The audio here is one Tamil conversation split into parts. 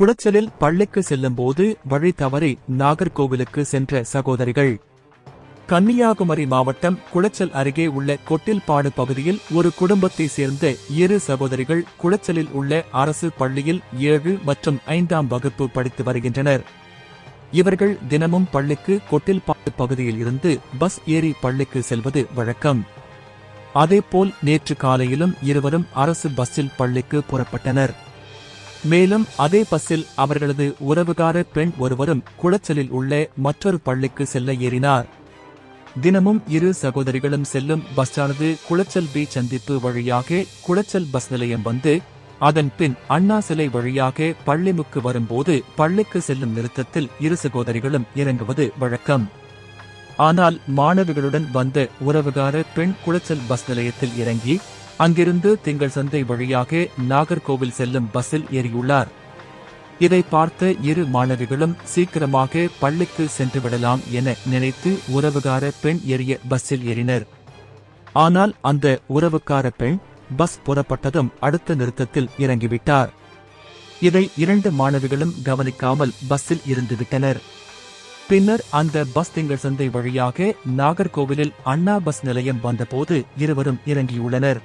குளச்சலில் பள்ளிக்கு செல்லும்போது வழி தவறி நாகர்கோவிலுக்கு சென்ற சகோதரிகள். கன்னியாகுமரி மாவட்டம் குளச்சல் அருகே உள்ள கொட்டில்பாடு பகுதியில் ஒரு குடும்பத்தை சேர்ந்த இரு சகோதரிகள் குளச்சலில் உள்ள அரசு பள்ளியில் ஏழு மற்றும் ஐந்தாம் வகுப்பு படித்து வருகின்றனர். இவர்கள் தினமும் பள்ளிக்கு கொட்டில்பாடு பகுதியில் இருந்து பஸ் ஏறி பள்ளிக்கு செல்வது வழக்கம். அதேபோல் நேற்று காலையிலும் இருவரும் அரசு பஸ்ஸில் பள்ளிக்கு புறப்பட்டனர். மேலும் அதே பஸ்ஸில் அவர்களது உறவுகார பெண் ஒருவரும் குளச்சலில் உள்ள மற்றொரு பள்ளிக்கு செல்ல ஏறினார். தினமும் இரு சகோதரிகளும் செல்லும் பஸ்ஸானது குளச்சல் பி சந்திப்பு வழியாக குளச்சல் பஸ் நிலையம் வந்து அதன் பின் அண்ணா சிலை வழியாக பள்ளிமுக்கு வரும்போது பள்ளிக்கு செல்லும் நிறுத்தத்தில் இரு சகோதரிகளும் இறங்குவது வழக்கம். ஆனால் மாணவிகளுடன் வந்த உறவுகார பெண் குளச்சல் பஸ் நிலையத்தில் இறங்கி அங்கிருந்து திங்கள் சந்தை வழியாக நாகர்கோவில் செல்லும் பஸ்ஸில் ஏறியுள்ளார். இதை பார்த்த இரு மாணவிகளும் சீக்கிரமாக பள்ளிக்கு சென்று விடலாம் என நினைத்து உறவுகார பெண் ஏறிய பஸ்ஸில் ஏறினர். ஆனால் அந்த உறவுக்கார பெண் பஸ் புறப்பட்டதும் அடுத்த நிறுத்தத்தில் இறங்கிவிட்டார். இதை இரண்டு மாணவிகளும் கவனிக்காமல் பஸ்ஸில் இருந்துவிட்டனர் பின்னர் அந்த பஸ் திங்கள் சந்தை வழியாக நாகர்கோவிலில் அண்ணா பஸ் நிலையம் வந்தபோது இருவரும் இறங்கியுள்ளனர்.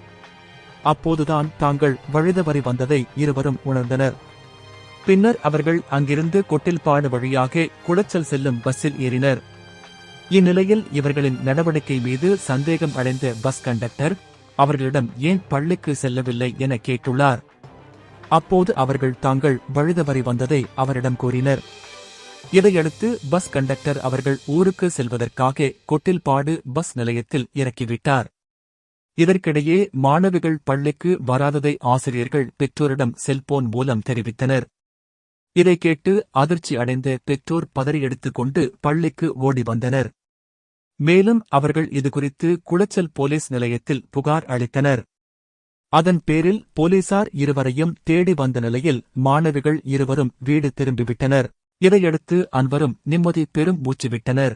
அப்போதுதான் தாங்கள் வழுதவரை வந்ததை இருவரும் உணர்ந்தனர். பின்னர் அவர்கள் அங்கிருந்து கொட்டில்பாடு வழியாக குளச்சல் செல்லும் பஸ்ஸில் ஏறினர். இந்நிலையில் இவர்களின் நடவடிக்கை மீது சந்தேகம் அடைந்த பஸ் கண்டக்டர் அவர்களிடம் ஏன் பள்ளிக்கு செல்லவில்லை என கேட்டுள்ளார். அப்போது அவர்கள் தாங்கள் வழுதவரை வந்ததை அவரிடம் கூறினர். இதையடுத்து பஸ் கண்டக்டர் அவர்கள் ஊருக்கு செல்வதற்காக கொட்டில்பாடு பஸ் நிலையத்தில் இறக்கிவிட்டார். இதற்கிடையே மாணவிகள் பள்ளிக்கு வராததை ஆசிரியர்கள் பெற்றோரிடம் செல்போன் மூலம் தெரிவித்தனர். இதை கேட்டு அதிர்ச்சி அடைந்த பெற்றோர் பதறி கொண்டு பள்ளிக்கு ஓடி வந்தனர். மேலும் அவர்கள் இதுகுறித்து குளச்சல் போலீஸ் நிலையத்தில் புகார் அளித்தனர். அதன் பேரில் போலீசார் இருவரையும் தேடி வந்த நிலையில் மாணவிகள் இருவரும் வீடு திரும்பிவிட்டனர். இதையடுத்து அன்வரும் நிம்மதி பெரும் மூச்சு விட்டனர்.